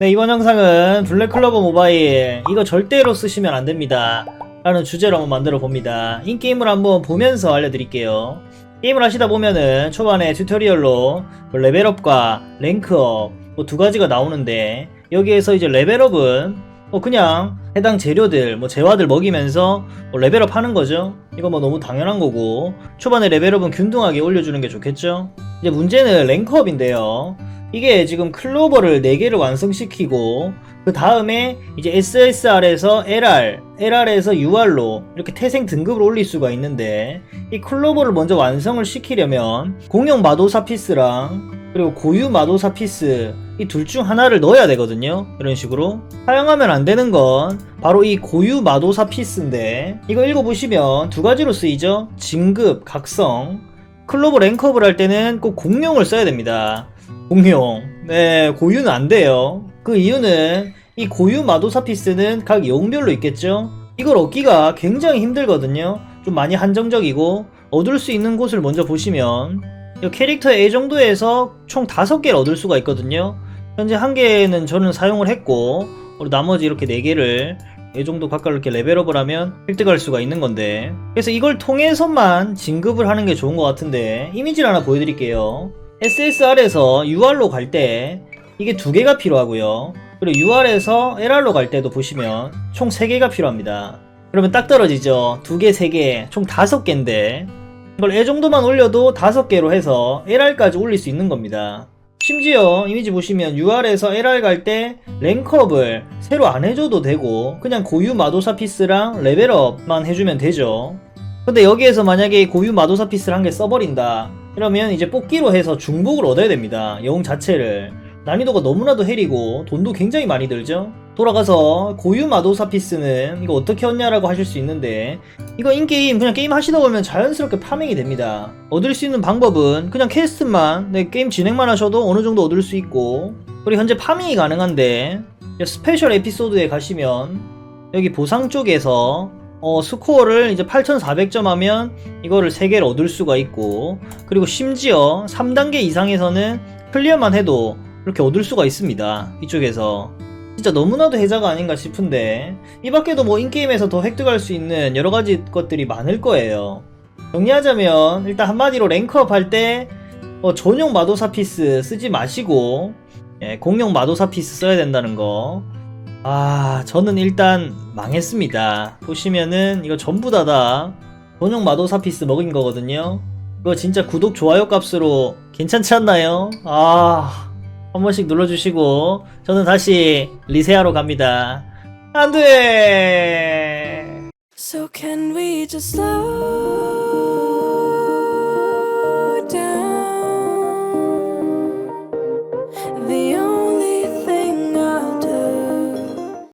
네, 이번 영상은 블랙클로버 모바일 이거 절대로 쓰시면 안 됩니다. 라는 주제로 한번 만들어 봅니다. 인게임을 한번 보면서 알려드릴게요. 게임을 하시다 보면은 초반에 튜토리얼로 뭐 레벨업과 랭크업 뭐 두 가지가 나오는데 여기에서 이제 레벨업은 뭐 그냥 해당 재료들 뭐 재화들 먹이면서 뭐 레벨업 하는 거죠. 이거 뭐 너무 당연한 거고 초반에 레벨업은 균등하게 올려주는 게 좋겠죠. 이제 문제는 랭크업인데요. 이게 지금 클로버를 4개를 완성시키고 그 다음에 이제 SSR에서 LR, LR에서 UR로 이렇게 태생 등급을 올릴 수가 있는데 이 클로버를 먼저 완성을 시키려면 공용 마도사 피스랑 그리고 고유 마도사 피스 이 둘 중 하나를 넣어야 되거든요. 이런 식으로. 사용하면 안 되는 건 바로 이 고유 마도사 피스인데 이거 읽어보시면 두 가지로 쓰이죠. 진급, 각성. 클로버 랭크업을 할 때는 꼭 공용을 써야 됩니다 공용. 네, 고유는 안 돼요. 그 이유는 이 고유 마도사 피스는 각 영별로 있겠죠? 이걸 얻기가 굉장히 힘들거든요. 좀 많이 한정적이고 얻을 수 있는 곳을 먼저 보시면 이 캐릭터 A 정도에서 총 5개를 얻을 수가 있거든요. 현재 한 개는 저는 사용을 했고 나머지 이렇게 4개를 이 정도 가까이 이렇게 레벨업을 하면 획득할 수가 있는 건데 그래서 이걸 통해서만 진급을 하는 게 좋은 것 같은데 이미지를 하나 보여드릴게요 SSR에서 UR로 갈 때 이게 두 개가 필요하고요. 그리고 UR에서 LR로 갈 때도 보시면 총 3개가 필요합니다. 그러면 딱 떨어지죠. 두 개, 세 개, 총 다섯 개인데 이걸 애 정도만 올려도 다섯 개로 해서 LR까지 올릴 수 있는 겁니다. 심지어 이미지 보시면 UR에서 LR 갈 때 랭크업을 새로 안 해줘도 되고 그냥 고유 마도사 피스랑 레벨업만 해주면 되죠. 근데 여기에서 만약에 고유 마도사 피스를 한 개 써버린다 이러면 이제 뽑기로 해서 중복을 얻어야 됩니다. 영웅 자체를. 난이도가 너무나도 헬이고 돈도 굉장히 많이 들죠? 돌아가서 고유 마도사 피스는 이거 어떻게 얻냐라고 하실 수 있는데 이거 인게임 그냥 게임 하시다 보면 자연스럽게 파밍이 됩니다. 얻을 수 있는 방법은 그냥 퀘스트만 네, 게임 진행만 하셔도 어느 정도 얻을 수 있고. 그리고 현재 파밍이 가능한데 스페셜 에피소드에 가시면 여기 보상 쪽에서 어, 스코어를 이제 8400점 하면 이거를 3개를 얻을 수가 있고 그리고 심지어 3단계 이상에서는 클리어만 해도 이렇게 얻을 수가 있습니다 이쪽에서. 진짜 너무나도 해자가 아닌가 싶은데 이 밖에도 뭐 인게임에서 더 획득할 수 있는 여러가지 것들이 많을 거예요. 정리하자면 일단 한마디로 랭크업 할때 어, 전용 마도사 피스 쓰지 마시고 예, 공용 마도사 피스 써야 된다는 거 아, 저는 일단 망했습니다. 보시면은 이거 전부 다다 전용 마도사 피스 먹은 거거든요. 이거 진짜 구독, 좋아요 값으로 괜찮지 않나요? 아, 한 번씩 눌러주시고 저는 다시 리세하러 갑니다. 안 돼! So can we just slow